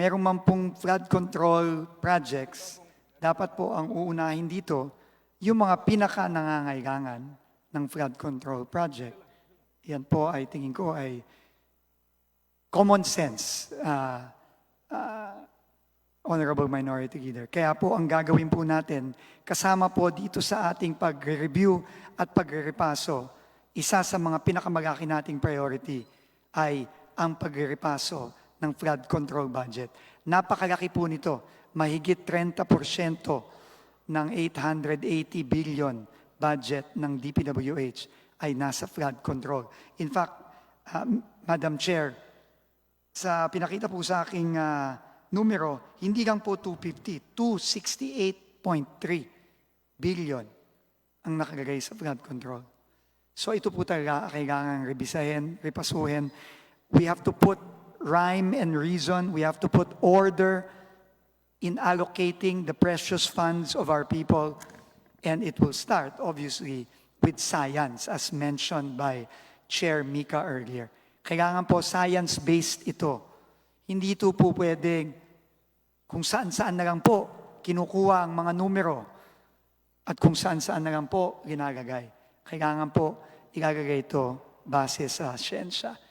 meron man pong flood control projects, dapat po ang uunahin dito yung mga pinaka nangangailangan ng flood control project. Yan po ay tingin ko ay common sense, uh, uh, Honorable Minority Leader. Kaya po ang gagawin po natin, kasama po dito sa ating pag-review at pagrepaso, isa sa mga pinakamalaki nating priority ay ang pagrepaso ng flood control budget. Napakalaki po nito, mahigit 30% ng 880 billion budget ng DPWH ay nasa flood control. In fact, um, Madam Chair, sa pinakita po sa aking ah, numero, hindi lang po 250, 268.3 billion ang nakalagay sa flood control. So ito po talaga kailangan rebisahin, repasuhin. We have to put rhyme and reason. We have to put order in allocating the precious funds of our people. And it will start, obviously, with science, as mentioned by Chair Mika earlier. Kailangan po science-based ito. Hindi ito po pwedeng kung saan-saan na lang po kinukuha ang mga numero at kung saan-saan na lang po ginagagay. Kailangan po ilalagay ito base sa siyensya.